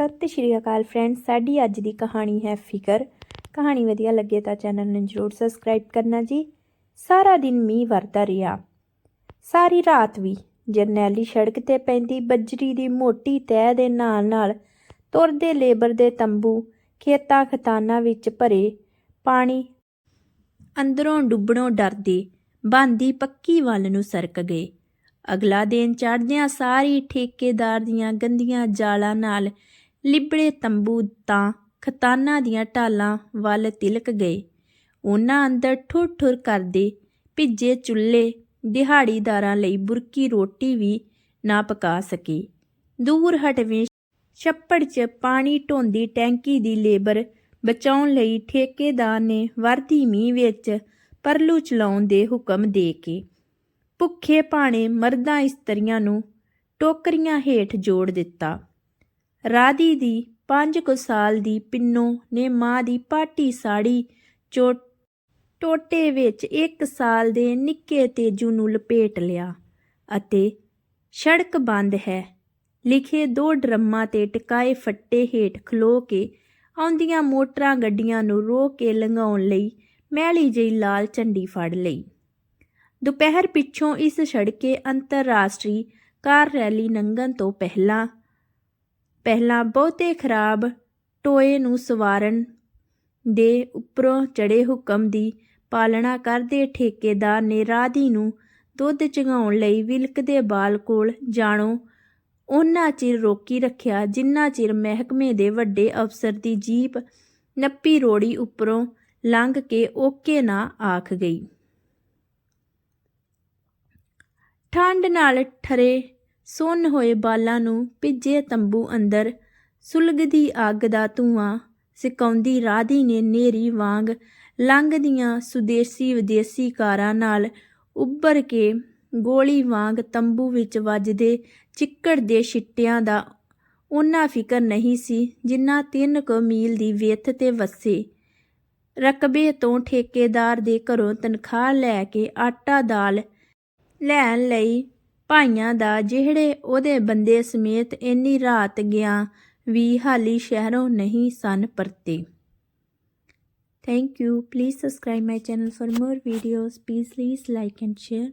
ਸਤਿ ਸ਼੍ਰੀ ਅਕਾਲ ਫਰੈਂਡ ਸਾਡੀ ਅੱਜ ਦੀ ਕਹਾਣੀ ਹੈ ਫਿਕਰ। ਕਹਾਣੀ ਵਧੀਆ ਲੱਗੇ ਤਾਂ ਚੈਨਲ ਨੂੰ ਜਰੂਰ ਸਬਸਕ੍ਰਾਈਬ ਕਰਨਾ ਜੀ। ਸਾਰਾ ਦਿਨ ਮੀਂਹ ਵਰਦਾ ਰਿਹਾ। ਸਾਰੀ ਰਾਤ ਵੀ ਜਰਨੈਲੀ ਸੜਕ ਤੇ ਪੈਂਦੀ ਬੱਜਰੀ ਦੀ ਮੋਟੀ ਤਹਿ ਦੇ ਨਾਲ ਨਾਲ ਤੁਰਦੇ ਲੇਬਰ ਦੇ ਤੰਬੂ ਖੇਤਾਂ ਖਤਾਨਾਂ ਵਿੱਚ ਭਰੇ ਪਾਣੀ ਅੰਦਰੋਂ ਡੁੱਬਣੋਂ ਡਰਦੇ ਬਾਂਦੀ ਪੱਕੀ ਵੱਲ ਨੂੰ ਸਰਕ ਗਏ। ਅਗਲਾ ਦਿਨ ਚੜ੍ਹਦਿਆਂ ਸਾਰੀ ਠੇਕੇਦਾਰ ਦੀਆਂ ਗੰਦੀਆਂ ਜਾਲਾਂ ਨਾਲ ਲਿਬੜੇ ਤੰਬੂ ਤਾਂ ਖਤਾਨਾਂ ਦੀਆਂ ਢਾਲਾਂ ਵੱਲ ਤਿਲਕ ਗਏ। ਉਹਨਾਂ ਅੰਦਰ ਠੁਰ ਠੁਰ ਕਰਦੇ ਭਿੱਜੇ ਚੁੱਲ੍ਹੇ ਦਿਹਾੜੀਦਾਰਾਂ ਲਈ ਬੁਰਕੀ ਰੋਟੀ ਵੀ ਨਾ ਪਕਾ ਸਕੇ। ਦੂਰ ਹਟਵੇਂ ਛੱਪੜ 'ਚ ਪਾਣੀ ਢੋਂਦੀ ਟੈਂਕੀ ਦੀ ਲੇਬਰ ਬਚਾਉਣ ਲਈ ਠੇਕੇਦਾਰ ਨੇ ਵਰਦੀ ਮੀਂਹ ਵਿੱਚ ਪਰਲੂ ਚਲਾਉਣ ਦੇ ਹੁਕਮ ਦੇ ਕੇ ਭੁੱਖੇ ਭਾਣੇ ਮਰਦਾਂ ਇਸਤਰੀਆਂ ਨੂੰ ਟੋਕਰੀਆਂ ਹੇਠ ਜੋੜ ਦਿੱਤਾ। ਰਾਧੀ ਦੀ ਪੰਜ ਕੁ ਸਾਲ ਦੀ ਪਿੰਨੋ ਨੇ ਮਾਂ ਦੀ ਪਾਟੀ ਸਾੜੀ ਚੋ ਟੋਟੇ ਵਿੱਚ 1 ਸਾਲ ਦੇ ਨਿੱਕੇ ਤੇਜੂ ਨੂੰ ਲਪੇਟ ਲਿਆ ਅਤੇ ਸੜਕ ਬੰਦ ਹੈ। ਲਿਖੇ ਦੋ ਡਰਮਾਂ ਤੇ ਟਿਕਾਏ ਫੱਟੇ ਹੇਠ ਖਲੋ ਕੇ ਆਉਂਦੀਆਂ ਮੋਟਰਾਂ ਗੱਡੀਆਂ ਨੂੰ ਰੋਕ ਕੇ ਲੰਘਾਉਣ ਲਈ ਮੈਲੀ ਜਿਹੀ ਲਾਲ ਝੰਡੀ ਫੜ ਲਈ। ਦੁਪਹਿਰ ਪਿੱਛੋਂ ਇਸ ਸੜਕੇ ਅੰਤਰਰਾਸ਼ਟਰੀ ਕਾਰ ਰੈਲੀ ਲੰਘਣ ਤੋਂ ਪਹਿਲਾਂ ਪਹਿਲਾਂ ਬਹੁਤੇ ਖਰਾਬ ਟੋਏ ਨੂੰ ਸਵਾਰਨ ਦੇ ਉੱਪਰੋਂ ਚੜੇ ਹੁਕਮ ਦੀ ਪਾਲਣਾ ਕਰਦੇ ਠੇਕੇਦਾਰ ਨੇ ਰਾਧੀ ਨੂੰ ਦੁੱਧ ਚਗਾਉਣ ਲਈ ਵਿਲਕ ਦੇ ਬਾਲ ਕੋਲ ਜਾਣੋ। ਉਹਨਾਂ ਚਿਰ ਰੋਕੀ ਰੱਖਿਆ, ਜਿੰਨਾ ਚਿਰ ਮਹਿਕਮੇ ਦੇ ਵੱਡੇ ਅਫਸਰ ਦੀ ਜੀਪ ਨੱਪੀ ਰੋੜੀ ਉੱਪਰੋਂ ਲੰਘ ਕੇ ਓਕੇ ਨਾ ਆਖ ਗਈ। ਠੰਡ ਨਾਲ ਠਰੇ ਸੁੰਨ ਹੋਏ ਬਾਲਾਂ ਨੂੰ ਭਿੱਜੇ ਤੰਬੂ ਅੰਦਰ ਸੁਲਗਦੀ ਅੱਗ ਦਾ ਧੂਆਂ ਸਿਕਾਉਂਦੀ ਰਾਧੀ ਨੇ ਨੇਰੀ ਵਾਂਗ ਲੰਘਦੀਆਂ ਸੁਦੇਸੀ ਵਿਦੇਸੀ ਕਾਰਾਂ ਨਾਲ ਉੱਭਰ ਕੇ ਗੋਲੀ ਵਾਂਗ ਤੰਬੂ ਵਿੱਚ ਵੱਜਦੇ ਚਿੱਕੜ ਦੇ ਛਿੱਟਿਆਂ ਦਾ ਉਹਨਾਂ ਫਿਕਰ ਨਹੀਂ ਸੀ ਜਿੰਨਾ ਤਿੰਨ ਕੁ ਮੀਲ ਦੀ ਵਿੱਥ ਤੇ ਵਸੇ। ਰਕਬੇ ਤੋਂ ਠੇਕੇਦਾਰ ਦੇ ਘਰੋਂ ਤਨਖਾਹ ਲੈ ਕੇ ਆਟਾ ਦਾਲ ਲੈਣ ਲਈ ਭਾਈਆਂ ਦਾ, ਜਿਹੜੇ ਉਹਦੇ ਬੰਦੇ ਸਮੇਤ ਇੰਨੀ ਰਾਤ ਗਿਆ, ਵੀ ਹਾਲੀ ਸ਼ਹਿਰੋਂ ਨਹੀਂ ਸਨ ਪਰਤੇ। Thank you please subscribe my channel for more videos please please like and share